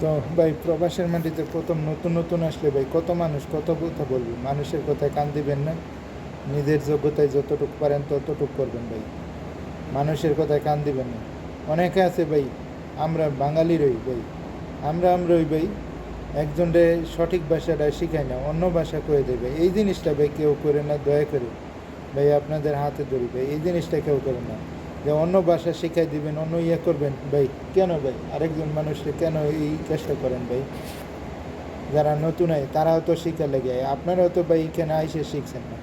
তো ভাই, প্রবাসের মাটিতে প্রথম নতুন নতুন আসলে ভাই, কত মানুষ কত কথা বলবে? মানুষের কথায় কান দিবেন না। নিজের যোগ্যতায় যতটুকু পারেন ততটুকু করবেন ভাই। মানুষের কথায় কান দিবেন না। অনেকে আছে ভাই, আমরা বাঙালি রই ভাই। আমরা আমরাই ভাই, একজনরে সঠিক ভাষাটা শিখাই না, অন্য ভাষা করে দেবে এই জিনিসটা ভাই কেউ করে না, দয়া করে। ভাই, আপনাদের হাতে ধরি ভাই, এই জিনিসটা কেউ করে না। যে অন্য ভাষা শিখাই দিবেন, অন্য ইয়ে করবেন। ভাই, কেন ভাই? আরেকজন মানুষকে কেন এই চেষ্টা করেন ভাই? যারা নতুন হয় তারাও তো শিখা লেগে আপনারাও তো ভাই এখানে আইসে শিখছেন না।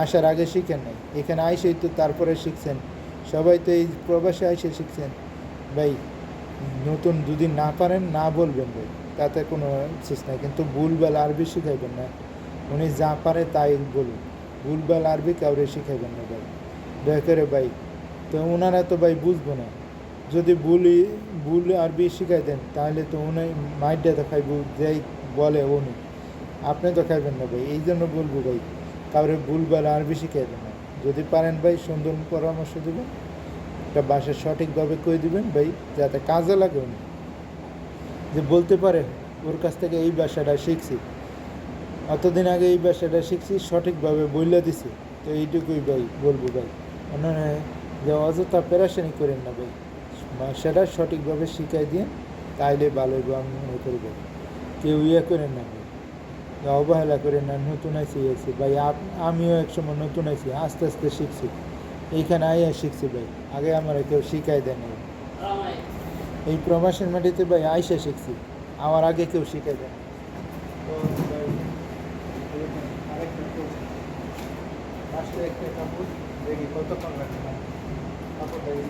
আসার আগে শিখেন নাই। এখানে আইসেই তো তারপরে শিখছেন। সবাই তো এই প্রবাসে আইসে শিখছেন। ভাই, নতুন যদি না পারেন, না বলবেন ভাই। তাতে কোনো শেষ নাই। কিন্তু ভুলভাল আরবি শিখাইবেন না। উনি যা পারে তাই বলুন। ভুলভাল আরবি কাউরে শিখাইবেন না ভাই। দয়া করে ভাই তো ওনারা তো ভাই বুঝব না। যদি ভুলই ভুল আরবি শিখাই দেন, তাহলে তো উনি মাইডটা তো খাইব, যেই বলে উনি। আপনি তো খাইবেন না ভাই এই জন্য বলব ভাই, কাউরে ভুলভাল আরবি শিখাই দেন না। যদি পারেন ভাই, সুন্দর পরামর্শ দেবেন, একটা বাসা সঠিকভাবে কই দিবেন ভাই, যাতে কাজে লাগে উনি। যে বলতে পারে, ওর কাছ থেকে এই ভাষাটা শিখছি। অতদিন আগে এই ভাষাটা শিখছি, সঠিকভাবে বইলে দিছি। তো এইটুকুই ভাই বলব ভাই। অন্যান্য যে অযথা পেরাশানি করেন না ভাই সেটা সঠিকভাবে শিখাই দিয়ে তাইলে ভালো মনে করি ভাই কেউ ইয়ে করেন না। ভাই অবহেলা করেন না নতুন আছি ভাই আপ- আমিও একসময় নতুন আইসি আস্তে আস্তে শিখছি। এইখানে আইয়া শিখছি ভাই আগে আমার কেউ শিখাই দেয় না এই প্রবাসের মাটিতে ভাই আইসা শিখছি আমার আগে কেউ শিখাই দেয় না। তো ভাই, এরকম আরেকটা একটা কাপড়। দেখি কতক্ষণ লাগে না কাপড়টা এই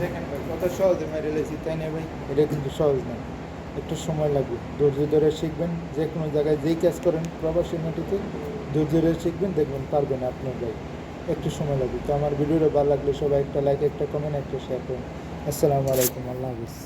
দেখেন ভাই সহজে মেরে লেছি, তাই না ভাই? এটা কিন্তু সহজ না। একটু সময় লাগবে। ধৈর্য ধরে শিখবেন, যে কোনো জায়গায় যেই কাজ করেন, প্রবাসী মাটিতে ধৈর্য ধরে শিখবেন, দেখবেন পারবেন আপনার ভাই। একটু সময় লাগবে। তো আমার ভিডিওটা ভালো লাগলে সবাই একটা লাইক একটা কমেন্ট একটা শেয়ার করুন। আসসালামু আলাইকুম, আল্লাহ হাফিজ।